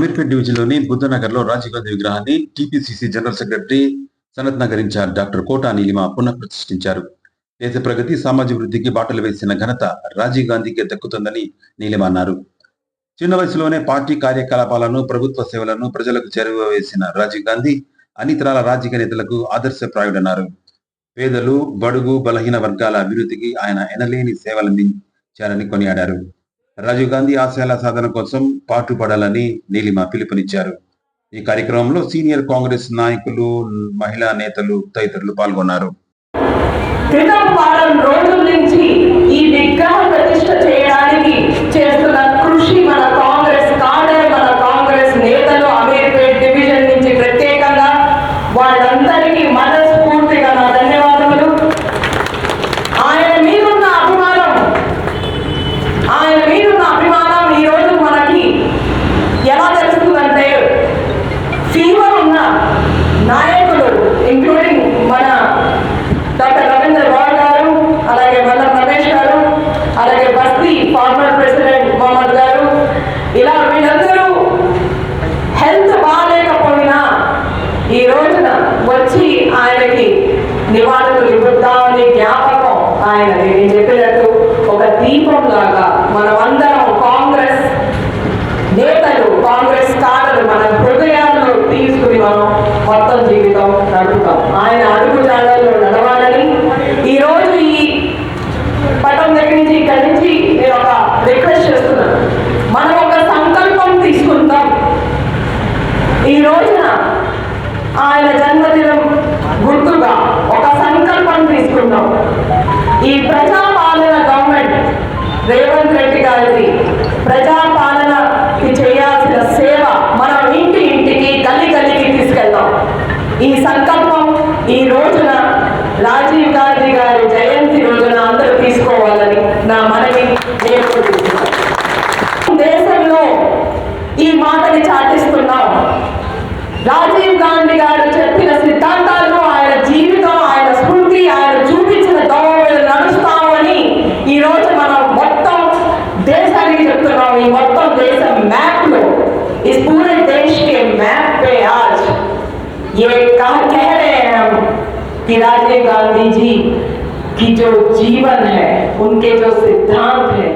అమీర్పేట్ డివిజన్లోని బుద్ధనగర్లో రాజీవ్ గాంధీ విగ్రహాన్ని TPCC general secretary Sanath Nagar incharge doctor Kota Neelima పునఃప్రతిష్ఠించారు. దేశ ప్రగతి సామాజిక వృద్ధికి బాటలు వేసిన ఘనత రాజీవ్ గాంధీకే దక్కుతుందని నీలిమ అన్నారు. చిన్న వయసులోనే పార్టీ కార్యకలాపాలను ప్రభుత్వ సేవలను ప్రజలకు చేరువవేసిన రాజీవ్ గాంధీ అన్ని తరాల రాజకీయ నేతలకు ఆదర్శప్రాయుడన్నారు. పేదలు బడుగు బలహీన వర్గాల అభివృద్ధికి ఆయన ఎనలేని సేవలందించారని కొనియాడారు. రాజీవ్ గాంధీ ఆశయాల సాధన కోసం పాటుపడాలని నీలిమ పిలుపునిచ్చారు. ఈ కార్యక్రమంలో సీనియర్ కాంగ్రెస్ నాయకులు మహిళా నేతలు తదితరులు పాల్గొన్నారు. క్రితం వారం రోజుల నుంచి ఈ విగ్రహ ప్రతిష్ట ఫార్మర్ ప్రెసిడెంట్ మొహమ్మద్ గారు. ఇలా వీళ్ళందరూ హెల్త్ బాగాలేకపోయినా ఈ రోజున వచ్చి ఆయనకి నివాళులు ఇవ్వద్దామని జ్ఞాపకం ఆయన నేను చెప్పినట్టు ఒక దీపం లాగా మనమందరం కాంగ్రెస్ నేతలు కాంగ్రెస్ కాడలు మన హృదయాల్లో తీసుకుని మనం మొత్తం జీవితం నడుపుతాం ఆయన అడుగు జాడల్లో నడవాలని ఈ రోజు ఈ పటం దగ్గర నుంచి ఇక్కడి నుంచి నేను ఒక రిక్వెస్ట్ చేస్తున్నాను మనం ఒక సంకల్పం తీసుకుందాం ఈ రోజున ఆయన జన్మదినం గుర్తుగా ఒక సంకల్పం తీసుకుందాం. ఈ ప్రజాపాలన గవర్నమెంట్ రేవంత్ రెడ్డి గారిది ప్రజాపాలనకి చేయాల్సిన సేవ మనం ఇంటి ఇంటికి గలి గల్లికి తీసుకెళ్దాం. ఈ సంకల్పం ఈ రోజున రాజీవ్ గాంధీ గారి జయంతి రోజున అందరూ తీసుకోవాలని నా మనవి. నేను రాజీవ్ గాంధీ గారు చెప్పిన సిద్ధాంతాలు ఆయన జీవితం ఆయన స్ఫూర్తి ఆయన చూపించిన దోవ మీద నడుస్తామని ఈ రోజు మనం మొత్తం దేశానికి చెప్తున్నాం ఈ మొత్తం దేశం మ్యాప్ లో इस पूरे देश के मैप पे आज ये कह कह रहे हैं हम कि राजीव गांधी जी की जो जीवन है उनके जो सिद्धांत है